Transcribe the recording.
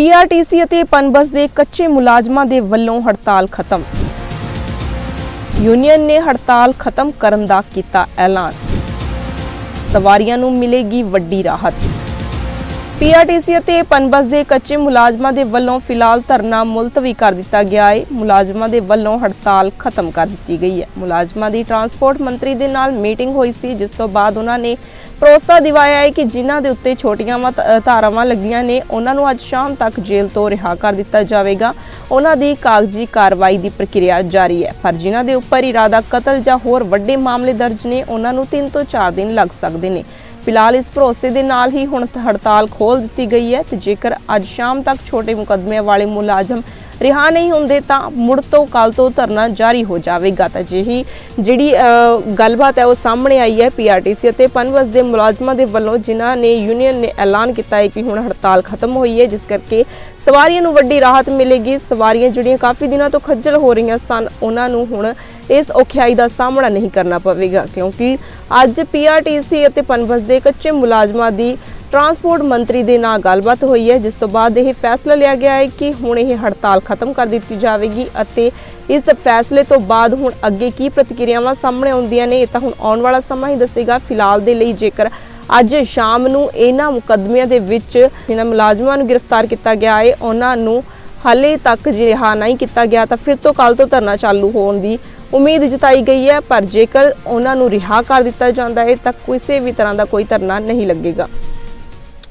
PRTC ਅਤੇ ਪਨਬਸ ਦੇ ਕੱਚੇ ਮੁਲਾਜ਼ਮਾਂ ਦੇ ਵੱਲੋਂ ਹੜਤਾਲ ਖਤਮ। ਯੂਨੀਅਨ ਨੇ ਹੜਤਾਲ ਖਤਮ ਕਰਨ ਦਾ ਕੀਤਾ ਐਲਾਨ। ਸਵਾਰੀਆਂ ਨੂੰ ਮਿਲੇਗੀ ਵੱਡੀ ਰਾਹਤ। ਪੀਆਰਟੀਸੀ ਅਤੇ ਪਨਬਸ ਦੇ ਕੱਚੇ ਮੁਲਾਜ਼ਮਾਂ ਦੇ ਵੱਲੋਂ ਫਿਲਹਾਲ ਧਰਨਾ ਮੁਲਤਵੀ ਕਰ ਦਿੱਤਾ ਗਿਆ ਹੈ ਮੁਲਾਜ਼ਮਾਂ ਦੇ ਵੱਲੋਂ ਹੜਤਾਲ ਖਤਮ ਕਰ ਦਿੱਤੀ ਗਈ ਹੈ। ਮੁਲਾਜ਼ਮਾਂ ਦੀ ਟਰਾਂਸਪੋਰਟ ਮੰਤਰੀ ਦੇ ਨਾਲ ਮੀਟਿੰਗ ਹੋਈ ਸੀ, ਜਿਸ ਤੋਂ ਬਾਅਦ ਉਹਨਾਂ ਨੇ ਭਰੋਸਾ ਦਿਵਾਇਆ ਹੈ ਕਿ ਜਿਨ੍ਹਾਂ ਦੇ ਉੱਤੇ ਛੋਟੀਆਂ ਧਾਰਾਵਾਂ ਲੱਗੀਆਂ ਨੇ, ਉਹਨਾਂ ਨੂੰ ਅੱਜ ਸ਼ਾਮ ਤੱਕ ਜੇਲ੍ਹ ਤੋਂ ਰਿਹਾ ਕਰ ਦਿੱਤਾ ਜਾਵੇਗਾ। ਉਹਨਾਂ ਦੀ ਕਾਗਜ਼ੀ ਕਾਰਵਾਈ ਦੀ ਪ੍ਰਕਿਰਿਆ ਜਾਰੀ ਹੈ। ਪਰ ਜਿਨ੍ਹਾਂ ਦੇ ਉੱਪਰ ਇਰਾਦਾ ਕਤਲ ਜਾਂ ਹੋਰ ਵੱਡੇ ਮਾਮਲੇ ਦਰਜ ਨੇ, ਉਹਨਾਂ ਨੂੰ 3 ਤੋਂ 4 ਦਿਨ ਲੱਗ ਸਕਦੇ ਨੇ। ਫਿਲਹਾਲ ਇਸ ਭਰੋਸੇ ਦੇ ਨਾਲ ਹੀ ਹੁਣ ਹੜਤਾਲ ਖੋਲ ਦਿੱਤੀ ਗਈ ਹੈ ਤੇ ਜੇਕਰ ਅੱਜ ਸ਼ਾਮ ਤੱਕ ਛੋਟੇ ਮੁਕੱਦਮਿਆਂ ਵਾਲੇ ਮੁਲਾਜ਼ਮ ਰਿਹਾ ਨਹੀਂ ਹੁੰਦੇ ਤਾਂ ਮੁੜ ਤੋਂ ਕੱਲ ਤੋਂ ਧਰਨਾ ਜਾਰੀ ਹੋ ਜਾਵੇਗਾ। ਤਾਂ ਜਿਹੀ ਜਿਹੜੀ ਗੱਲਬਾਤ ਹੈ ਉਹ ਸਾਹਮਣੇ ਆਈ ਹੈ ਪੀਆਰਟੀਸੀ ਅਤੇ ਪਨਬਸ ਦੇ ਮੁਲਾਜ਼ਮਾਂ ਦੇ ਵੱਲੋਂ, ਜਿਨ੍ਹਾਂ ਨੇ ਯੂਨੀਅਨ ਨੇ ਐਲਾਨ ਕੀਤਾ ਹੈ ਕਿ ਹੁਣ ਹੜਤਾਲ ਖਤਮ ਹੋਈ ਹੈ, ਜਿਸ ਕਰਕੇ ਸਵਾਰੀਆਂ ਨੂੰ ਵੱਡੀ ਰਾਹਤ ਮਿਲੇਗੀ। ਸਵਾਰੀਆਂ ਜਿਹੜੀਆਂ ਕਾਫੀ ਦਿਨਾਂ ਤੋਂ ਖੱਜਲ ਹੋ ਰਹੀਆਂ ਸਨ, ਉਹਨਾਂ ਨੂੰ ਹੁਣ ਇਸ ਔਖਿਆਈ ਦਾ ਸਾਹਮਣਾ ਨਹੀਂ ਕਰਨਾ ਪਵੇਗਾ, ਕਿਉਂਕਿ ਅੱਜ ਪੀਆਰਟੀਸੀ ਅਤੇ ਪਨਬਸ ਦੇ ਕੱਚੇ ਮੁਲਾਜ਼ਮਾਂ ਦੀ ਟਰਾਂਸਪੋਰਟ ਮੰਤਰੀ ਦੇ ਨਾਲ ਗੱਲਬਾਤ ਹੋਈ ਹੈ, ਜਿਸ ਤੋਂ ਬਾਅਦ ਇਹ ਫੈਸਲਾ ਲਿਆ ਗਿਆ ਹੈ ਕਿ ਹੁਣ ਇਹ ਹੜਤਾਲ ਖਤਮ ਕਰ ਦਿੱਤੀ ਜਾਵੇਗੀ ਅਤੇ ਇਸ ਫੈਸਲੇ ਤੋਂ ਬਾਅਦ ਹੁਣ ਅੱਗੇ ਕੀ ਪ੍ਰਤੀਕਿਰਿਆਵਾਂ ਸਾਹਮਣੇ ਆਉਂਦੀਆਂ ਨੇ, ਇਹ ਤਾਂ ਹੁਣ ਆਉਣ ਵਾਲਾ ਸਮਾਂ ਹੀ ਦੱਸੇਗਾ। ਫਿਲਹਾਲ ਦੇ ਲਈ ਜੇਕਰ ਅੱਜ ਸ਼ਾਮ ਨੂੰ ਇਹਨਾਂ ਮੁਕੱਦਮਿਆਂ ਦੇ ਵਿੱਚ ਜਿਹਨਾਂ ਮੁਲਾਜ਼ਮਾਂ ਨੂੰ ਗ੍ਰਿਫਤਾਰ ਕੀਤਾ ਗਿਆ ਹੈ, ਉਹਨਾਂ ਨੂੰ ਹਾਲੇ ਤੱਕ ਰਿਹਾ ਨਹੀਂ ਕੀਤਾ ਗਿਆ, ਤਾਂ ਫਿਰ ਤੋਂ ਕੱਲ ਤੋਂ ਧਰਨਾ ਚਾਲੂ ਹੋਣ ਦੀ ਉਮੀਦ ਜਤਾਈ ਗਈ ਹੈ। ਪਰ ਜੇਕਰ ਉਹਨਾਂ ਨੂੰ ਰਿਹਾ ਕਰ ਦਿੱਤਾ ਜਾਂਦਾ ਹੈ, ਤਾਂ ਕਿਸੇ ਵੀ ਤਰ੍ਹਾਂ ਦਾ ਕੋਈ ਧਰਨਾ ਨਹੀਂ ਲੱਗੇਗਾ।